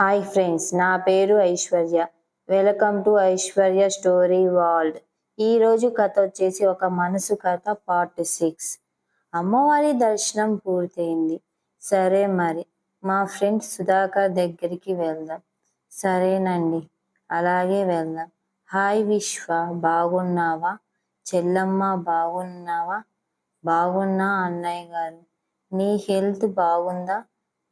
Hi friends నా పేరు Aishwarya. Welcome to Aishwarya story world ఈరోజు కథ వచ్చేసి ఒక మనసు కథ పార్ట్ సిక్స్ అమ్మవారి దర్శనం పూర్తయింది. సరే మరి మా ఫ్రెండ్ సుధాకర్ దగ్గరికి వెళ్దాం. సరేనండి అలాగే వెళ్దాం. హాయ్ విశ్వ బాగున్నావా? చెల్లమ్మ బాగున్నావా? బాగున్నా అన్నయ్య గారు. నీ హెల్త్ బాగుందా?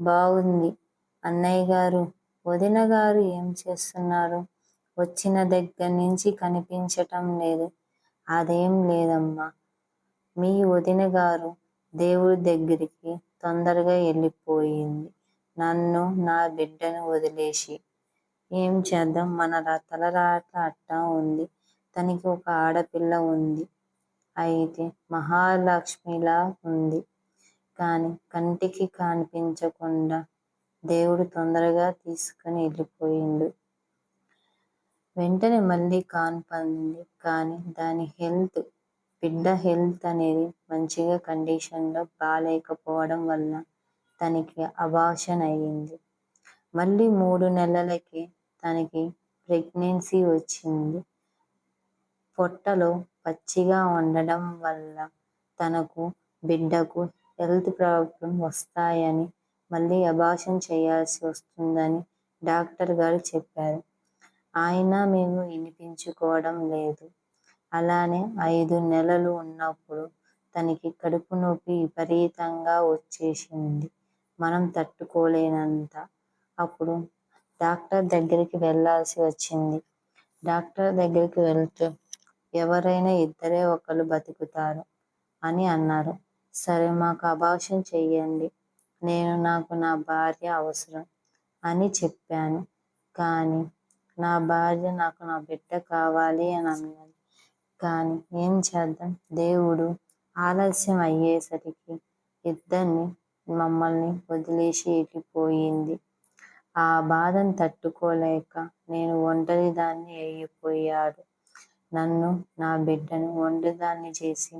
బాగుంది అన్నయ్య గారు. వదిన గారు ఏం చేస్తున్నారు? వచ్చిన దగ్గర నుంచి కనిపించటం లేదు. అదేం లేదమ్మా. మీ వదిన గారు దేవుడి దగ్గరికి తొందరగా వెళ్ళిపోయింది. నన్ను నా బిడ్డను వదిలేసి. ఏం చేద్దాం? మన ర- తలరాత అట్టా ఉంది. తనకి ఒక ఆడపిల్ల ఉంది. అయితే మహాలక్ష్మిలా ఉంది. కానీ కంటికి కనిపించకుండా దేవుడు తొందరగా తీసుకుని వెళ్ళిపోయిండు. వెంటనే మళ్ళీ కాన్పంది కానీ దాని హెల్త్ బిడ్డ హెల్త్ అనేది మంచిగా కండిషన్లో బాగాలేకపోవడం వల్ల తనకి అభాషన్ అయ్యింది. మళ్ళీ మూడు నెలలకి తనకి ప్రెగ్నెన్సీ వచ్చింది. పొట్టలో పచ్చిగా ఉండడం వల్ల తనకు బిడ్డకు హెల్త్ ప్రాబ్లం వస్తాయని మళ్ళీ అభాషణ చేయాల్సి వస్తుందని డాక్టర్ గారు చెప్పారు. ఆయన మేము వినిపించుకోవడం లేదు. అలానే ఐదు నెలలు ఉన్నప్పుడు తనకి కడుపు నొప్పి విపరీతంగా వచ్చేసింది. మనం తట్టుకోలేనంత. అప్పుడు డాక్టర్ దగ్గరికి వెళ్ళాల్సి వచ్చింది. డాక్టర్ దగ్గరికి వెళ్తూ ఎవరైనా ఇద్దరే ఒకరు బతుకుతారు అని అన్నారు. సరే మాకు అబార్షన్ చెయ్యండి. నేను నాకు నా భార్య అవసరం అని చెప్పాను. కానీ నా భార్య నాకు నా బిడ్డ కావాలి అని అన్నది. కానీ ఏం చేద్దాం? దేవుడు ఆలస్యం అయ్యేసరికి ఇద్దరిని మమ్మల్ని వదిలేసి వెళ్ళిపోయింది ఆ బాధను తట్టుకోలేక నేను ఒంటరి దాన్ని అయిపోయాడు. నన్ను నా బిడ్డను ఒంటరిదాన్ని చేసి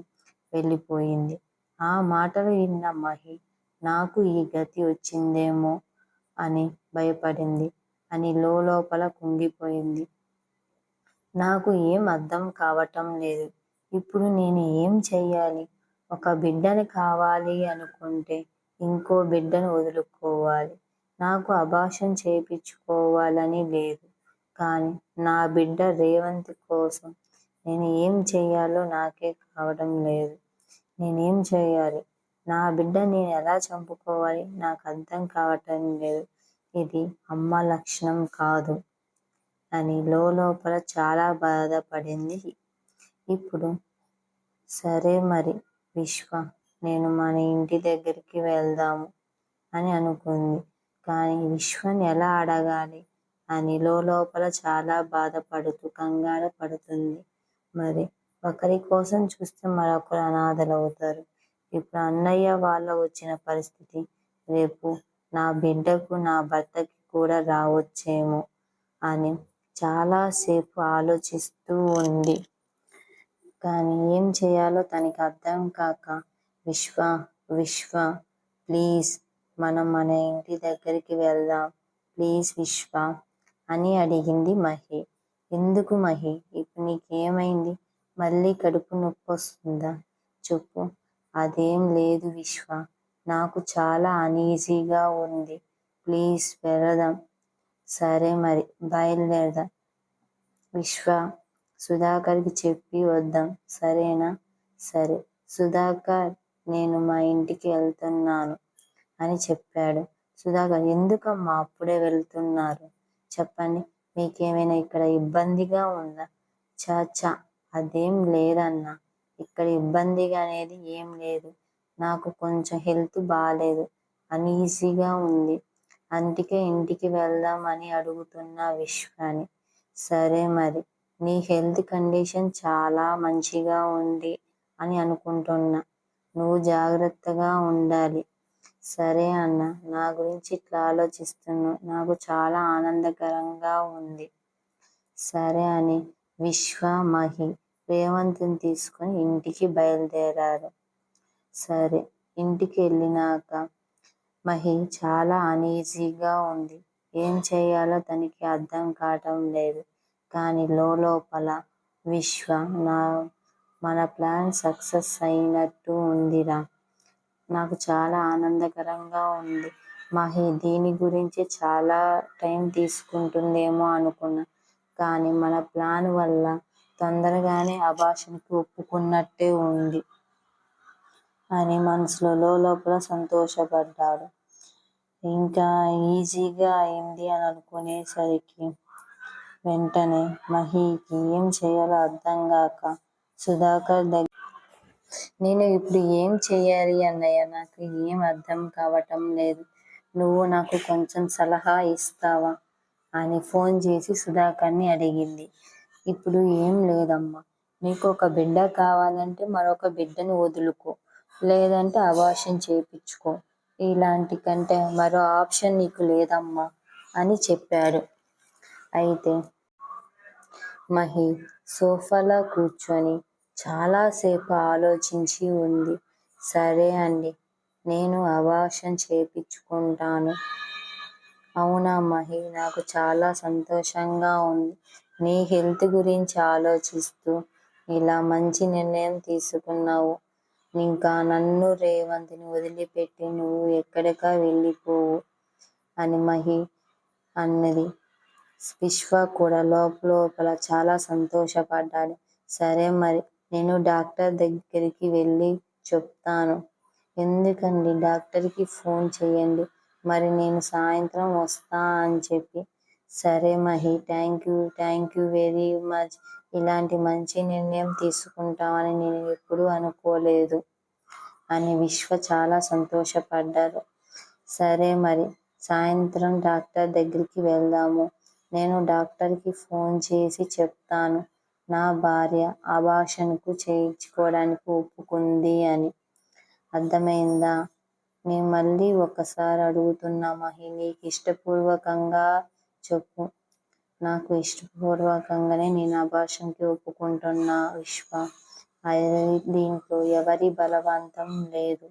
వెళ్ళిపోయింది. ఆ మాటలు విన్న మహి నాకు ఈ గతి వచ్చిందేమో అని భయపడింది. అని లోపల కుంగిపోయింది. నాకు ఏం అర్థం కావటం లేదు. ఇప్పుడు నేను ఏం చెయ్యాలి? ఒక బిడ్డని కావాలి అనుకుంటే ఇంకో బిడ్డను వదులుకోవాలి. నాకు అభాషం చేయించుకోవాలని లేదు. కానీ నా బిడ్డ రేవంత్ కోసం నేను ఏం చెయ్యాలో నాకే కావడం లేదు. నేనేం చేయాలి నా బిడ్డ నేను ఎలా చంపుకోవాలి? నాకు అర్థం కావటం లేదు. ఇది అమ్మ లక్షణం కాదు అని లోపల చాలా బాధపడింది. ఇప్పుడు సరే మరి విశ్వ నేను మన ఇంటి దగ్గరికి వెళ్దాము అని అనుకుంది. కానీ విశ్వని ఎలా అడగాలి? అని లోపల చాలా బాధపడుతూ కంగారు పడుతుంది. మరి ఒకరి కోసం చూస్తే మరొకరు అనాథలు అవుతారు ఇప్పుడు అన్నయ్య వాళ్ళ వచ్చిన పరిస్థితి రేపు నా బిడ్డకు నా భర్తకి కూడా రావచ్చేమో అని చాలాసేపు ఆలోచిస్తూ ఉంది. కానీ ఏం చేయాలో తనకి అర్థం కాక విశ్వ విశ్వ ప్లీజ్ మనం మన ఇంటి దగ్గరికి వెళ్దాం ప్లీజ్ విశ్వ అని అడిగింది మహి. ఎందుకు మహి? ఇప్పుడు నీకేమైంది? మళ్ళీ కడుపు నొప్పి వస్తుందా చెప్పు. అదేం లేదు విశ్వ. నాకు చాలా అనీజీగా ఉంది. ప్లీజ్ వెళదాం. సరే మరి బయలుదేరదాం. విశ్వ సుధాకర్కి చెప్పి వద్దాం. సరేనా? సరే. సుధాకర్ నేను మా ఇంటికి వెళ్తున్నాను అని చెప్పాడు. సుధాకర్ ఎందుకమ్మా అప్పుడే వెళ్తున్నారు? చెప్పండి. మీకేమైనా ఇక్కడ ఇబ్బందిగా ఉందా? చాచా అదేం లేదన్నా. ఇక్కడ ఇబ్బందిగా అనేది ఏం లేదు. నాకు కొంచెం హెల్త్ బాగాలేదు అన్ఈజీగా ఉంది. అందుకే ఇంటికి వెళ్దాం అని అడుగుతున్నా విశ్వాని. సరే మరి నీ హెల్త్ కండిషన్ చాలా మంచిగా ఉంది అని అనుకుంటున్నా. నువ్వు జాగ్రత్తగా ఉండాలి. సరే అన్న నా గురించి ఇట్లా ఆలోచిస్తున్నావు నాకు చాలా ఆనందకరంగా ఉంది. సరే అని విశ్వ మహి రేవంత్ని తీసుకొని ఇంటికి బయలుదేరారు సరే ఇంటికి వెళ్ళినాక మహి చాలా అనీజీగా ఉంది ఏం చేయాలో తనకి అర్థం కావటం లేదు. కానీ లోలోపల విశ్వ నా మన ప్లాన్ సక్సెస్ అయినట్టు ఉందిరా! నాకు చాలా ఆనందకరంగా ఉంది. మహి దీని గురించి చాలా టైం తీసుకుంటుందేమో అనుకున్నా. కానీ మన ప్లాన్ వల్ల తొందరగానే అబార్షన్కి ఒప్పుకున్నట్టే ఉంది అని మనసులో లోపల సంతోషపడ్డాడు. ఇంకా ఈజీగా అయింది అని అనుకునేసరికి వెంటనే మహీకి ఏం చేయాలో అర్థం కాక సుధాకర్ దగ్గర నేను ఇప్పుడు ఏం చేయాలి అన్నయ్య నాకు ఏం అర్థం కావటం లేదు. నువ్వు నాకు కొంచెం సలహా ఇస్తావా? అని ఫోన్ చేసి సుధాకర్ని అడిగింది. ఇప్పుడు ఏం లేదమ్మా! నీకు ఒక బిడ్డ కావాలంటే మరొక బిడ్డని వదులుకో. లేదంటే అబార్షన్ చేయించుకో. ఇలాంటి కంటే మరో ఆప్షన్ నీకు లేదమ్మా అని చెప్పాడు. అయితే మహి సోఫాలో కూర్చొని చాలాసేపు ఆలోచించి ఉంది. సరే అండి నేను అవాషన్ చేయించుకుంటాను. అవునా మహి నాకు చాలా సంతోషంగా ఉంది. నీ హెల్త్ గురించి ఆలోచిస్తూ ఇలా మంచి నిర్ణయం తీసుకున్నావు. ఇంకా నన్ను రేవంత్ని వదిలిపెట్టి నువ్వు ఎక్కడికా వెళ్ళిపోవు అని మహి అన్నది. విశ్వ కూడా లోపల చాలా సంతోషపడ్డాడు. సరే మరి నేను డాక్టర్ దగ్గరికి వెళ్ళి చెప్తాను. ఎందుకండి డాక్టర్కి ఫోన్ చేయండి మరి నేను సాయంత్రం వస్తా అని చెప్పి సరే Mahi thank you thank you very much ఇలాంటి మంచి నిర్ణయం తీసుకుంటామని నేను ఎప్పుడూ అనుకోలేదు అని విశ్వ చాలా సంతోషపడ్డారు సరే మరి సాయంత్రం డాక్టర్ దగ్గరికి వెళ్దాము. నేను డాక్టర్కి ఫోన్ చేసి చెప్తాను నా భార్య ఆభాషణకు చేయించుకోవడానికి ఒప్పుకుంది అని. అర్థమైందా మేము మళ్ళీ ఒకసారి అడుగుతున్నా మహీ! నీకు ఇష్టపూర్వకంగా చెప్పు. నాకు ఇష్టపూర్వకంగానే నేను ఆ భాషకి ఒప్పుకుంటున్నా విశ్వ. దీంట్లో ఎవరి బలవంతం లేదు.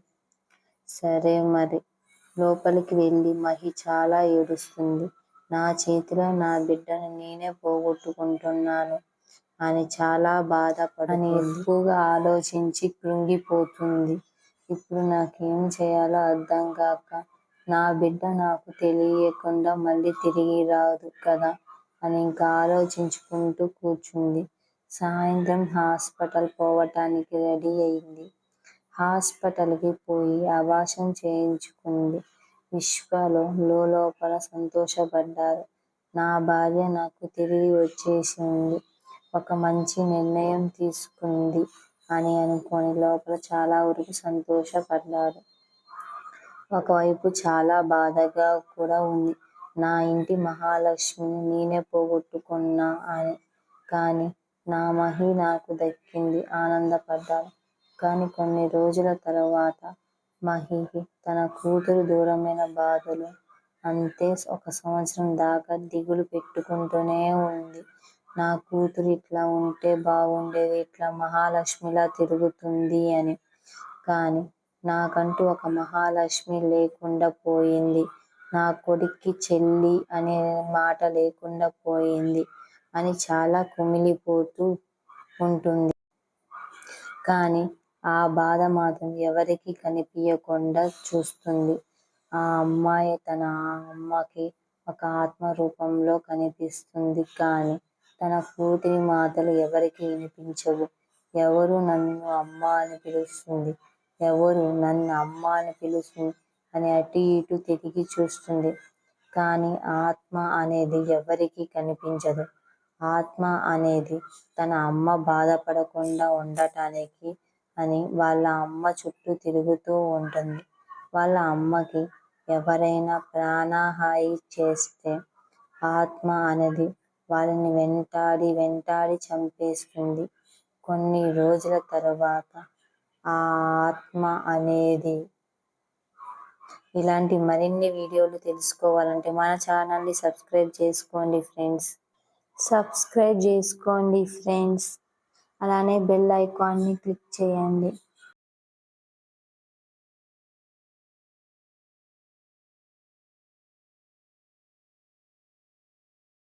సరే మరి లోపలికి వెళ్ళి మహి చాలా ఏడుస్తుంది. నా చేతిలో నా బిడ్డను నేనే పోగొట్టుకుంటున్నాను అని చాలా బాధపడని ఎక్కువగా ఆలోచించి కృంగిపోతుంది. ఇప్పుడు నాకేం చేయాలో అర్థం కాక నా బిడ్డ నాకు తెలియకుండా మళ్ళీ తిరిగి రాదు కదా అని ఇంకా ఆలోచించుకుంటూ కూర్చుంది. సాయంత్రం హాస్పిటల్ పోవటానికి రెడీ అయింది. హాస్పిటల్కి పోయి అవాసం చేయించుకుంది. విశ్వలో లోపల సంతోషపడ్డారు నా భార్య నాకు తిరిగి వచ్చేసింది. ఒక మంచి నిర్ణయం తీసుకుంది అని అనుకొని లోపల చాలా వరకు సంతోషపడ్డారు ఒకవైపు చాలా బాధగా కూడా ఉంది. నా ఇంటి మహాలక్ష్మిని నేనే పోగొట్టుకున్నా అని. కానీ నా మహి నాకు దక్కింది ఆనందపడ్డాను. కానీ కొన్ని రోజుల తరువాత మహికి తన కూతురు దూరమైన బాధలు అంతే ఒక సంవత్సరం దాకా దిగులు పెట్టుకుంటూనే ఉంది. నా కూతురు ఇట్లా ఉంటే బాగుండేది ఇట్లా మహాలక్ష్మిలా తిరుగుతుంది అని. కానీ నాకంటూ ఒక మహాలక్ష్మి లేకుండా పోయింది. నా కొడుక్కి చెల్లి అనే మాట లేకుండా పోయింది అని చాలా కుమిలిపోతూ ఉంటుంది. కానీ ఆ బాధ మాత్రం ఎవరికీ కనిపియకుండా చూస్తుంది. ఆ అమ్మాయి తన అమ్మకి ఒక ఆత్మ రూపంలో కనిపిస్తుంది కానీ తన కూతురి మాటలు ఎవరికీ వినిపించవు. ఎవరు నన్ను అమ్మ అని పిలుస్తుంది? ఎవరు నన్ను అమ్మ అని పిలుసు అని అటు ఇటు తిరిగి చూస్తుంది. కానీ ఆత్మ అనేది ఎవరికీ కనిపించదు. ఆత్మ అనేది తన అమ్మ బాధపడకుండా ఉండటానికి అని వాళ్ళ అమ్మ చుట్టూ తిరుగుతూ ఉంటుంది. వాళ్ళ అమ్మకి ఎవరైనా ప్రాణహాయి చేస్తే ఆత్మ అనేది వాళ్ళని వెంటాడి వెంటాడి చంపేస్తుంది. కొన్ని రోజుల తర్వాత ఆత్మ అనేది ఇలాంటి మరిన్ని వీడియోలు తెలుసుకోవాలంటే మన ఛానల్ని సబ్స్క్రైబ్ చేసుకోండి ఫ్రెండ్స్. సబ్స్క్రైబ్ చేసుకోండి ఫ్రెండ్స్. అలానే బెల్ ఐకాన్ని క్లిక్ చేయండి.